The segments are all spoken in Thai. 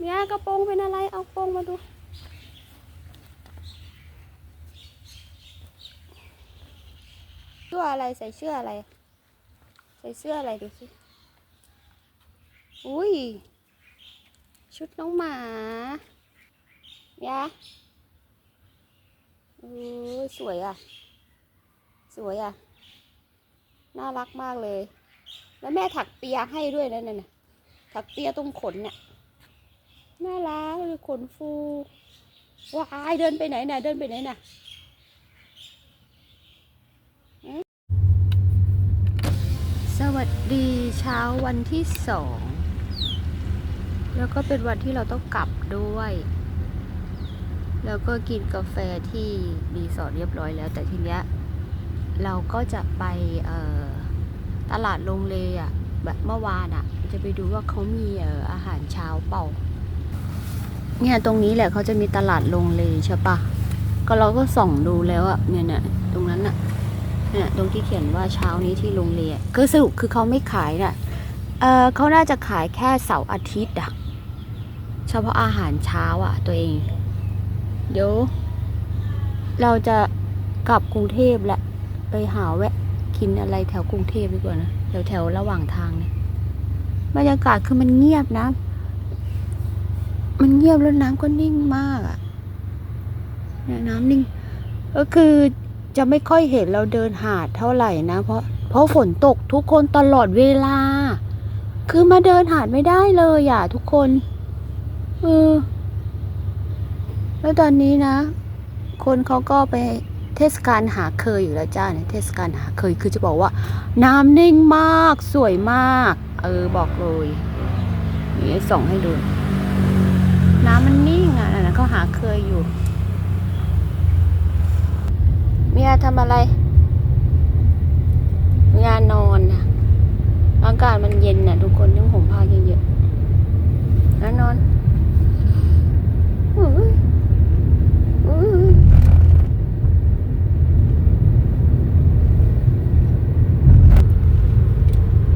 เนี่ยกระโปรงเป็นอะไร เอาโปรงมาดู เสื้ออะไรใส่เสื้ออะไร ใส่เสื้ออะไรดูสิ อุ้ย ชุดน้องหมายะเออสวยอะ สวยอะ น่ารักมากเลย แล้วแม่ถักเปียให้ด้วยนะเนี่ยถักเปียตรงขนเนี่ย น่ารักเลยขนฟูว้ายเดินไปไหนน่ะ เดินไปไหนน่ะสวัสดีเช้าวันที่สอง แล้วก็เป็นวันที่เราต้องกลับด้วย แล้วก็กินกาแฟที่รีสอร์ทเรียบร้อยแล้ว แต่ทีเนี้ยเราก็จะไปตลาดโรงเลอะแบบเมื่อวานอะ จะไปดูว่าเขามีอออาหารเช้าเปล่า เนี่ยตรงนี้แหละเขาจะมีตลาดโรงเลใช่ปะก็เราก็ส่องดูแล้วอะเนี่ยเนี่ยตรงนั้นอะเนี่ยตรงที่เขียนว่าเช้านี้ที่โรงเลอะคือสรุปคือเขาไม่ขายน่ะเออเขาน่าจะขายแค่เสาร์อาทิตย์อะเฉพาะอาหารเช้าอะตัวเอง เดี๋ยว เราจะกลับกรุงเทพแหละไปหาแวะกินอะไรแถวกรุงเทพดีกว่านะแถวแถวระหว่างทางเนี่ยบรรยากาศคือมันเงียบนะ มันเงียบแล้วน้ำก็นิ่งมากอะเนี่ยน้ำนิ่ง ก็คือจะไม่ค่อยเห็นเราเดินหาดเท่าไหร่นะ เพราะเพราะฝนตกทุกคนตลอดเวลา คือมาเดินหาดไม่ได้เลยอะทุกคนเออแล้วตอนนี้นะ คนเขาก็ไปเทศกาลหาเคยอยู่แล้วจ้าเนี่ยเทศกาลหาเคยคือจะบอกว่า น้ำนิ่งมากสวยมาก เออบอกเลยนี่ส่องให้ดู น้ำมันนิ่งอะนะเขาหาเคยอยู่เมียทำอะไรเมียนอนนะอากาศมันเย็นน่ะ ทุกคนต้องห่มผ้าเยอะๆแล้วนอนอุ้ยอุ้ย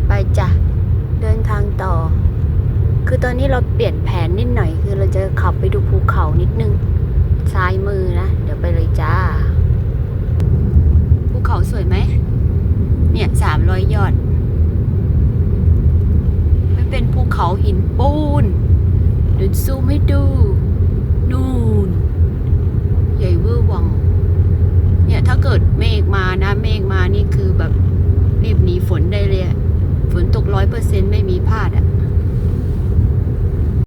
ไปจ้ะ เดินทางต่อ คือตอนนี้เราเปลี่ยนแผนนิดหน่อย คือเราจะขับไปดูภูเขานิดนึงซ้ายมือนะ เดี๋ยวไปเลยจ้า ภูเขาสวยไหม เนี่ยสามร้อยยอดไม่เป็นภูเขาหินปูนเดินซูมให้ดู นู่น ใหญ่เวอร์วัง เนี่ยถ้าเกิดเมฆมานะ เมฆมานี่คือแบบรีบหนีฝนได้เลย ฝนตกร้อยเปอร์เซ็นต์ไม่มีพลาดอะ